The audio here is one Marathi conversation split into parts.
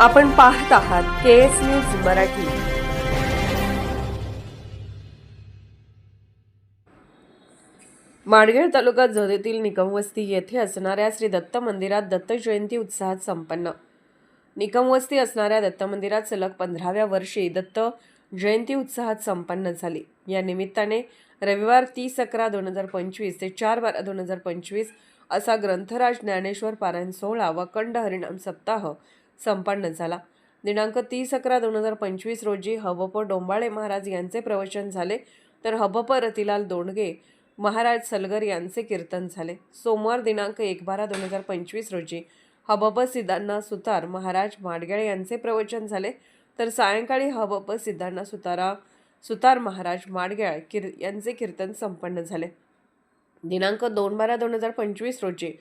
आपण पाहत आहात के एस न्यूज मराठी. माडगेळ तालुका जोधेतील निकमवस्ती येथे असणाऱ्या श्री दत्त मंदिरात दत्त जयंती उत्साहात संपन्न. निकमवस्ती असणाऱ्या दत्त मंदिरात सलग पंधराव्या वर्षी दत्त जयंती उत्साहात संपन्न झाली. या निमित्ताने रविवार तीस अकरा दोन हजार पंचवीस ते चार बारा दोन हजार पंचवीस असा ग्रंथराज ज्ञानेश्वर पारायण सोहळा व कंड हरिणाम सप्ताह संपन्न झाला. दिनांक तीस अकरा दोन हजार पंचवीस रोजी हबप डोंबाळे महाराज यांचे प्रवचन झाले. तर हबप रतिलाल दोंडगे महाराज सलगर यांचे कीर्तन झाले. सोमवार दिनांक एक बारा दोन हजार पंचवीस रोजी हबप सिद्धांना सुतार महाराज माडगळे यांचे प्रवचन झाले. तर सायंकाळी हबप सिद्धांना सुतारा सुतार महाराज माडगेळ किर यांचे कीर्तन संपन्न झाले. दिनांक दोन बारा दोन हजार पंचवीस रोजी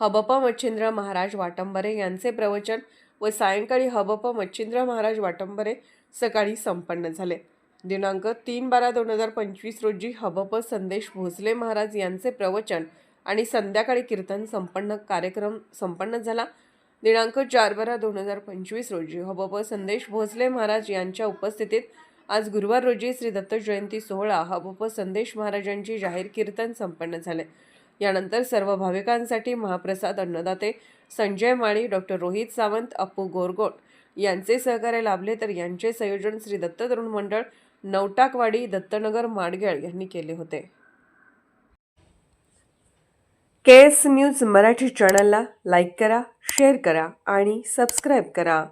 हबप मच्छिंद्र महाराज वाटंबरे यांचे प्रवचन व सायंकाळी हबप मच्छिंद्र महाराज वाटंबरे सकाळी संपन्न झाले. दिनांक तीन बारा दोन हजार पंचवीस रोजी हबप संदेश भोसले महाराज यांचे प्रवचन आणि संध्याकाळी कीर्तन संपन्न कार्यक्रम संपन्न झाला. दिनांक चार बारा दोन हजार पंचवीस रोजी हबप संदेश भोसले महाराज यांच्या उपस्थितीत आज गुरुवार रोजी श्री दत्त जयंती सोहळा हबप संदेश महाराजांची जाहीर कीर्तन संपन्न झाले. यानंतर सर्व भाविकांसाठी महाप्रसाद अन्नदाते संजय माळी डॉक्टर रोहित सावंत अप्पू गोरगोट यांचे सहकार्य लाभले तर यांचे संयोजन श्री दत्त तरुण मंडळ नवटाकवाडी दत्तनगर माडगेळ यांनी केले होते. के एस न्यूज मराठी चॅनलला लाईक करा शेअर करा आणि सबस्क्राईब करा.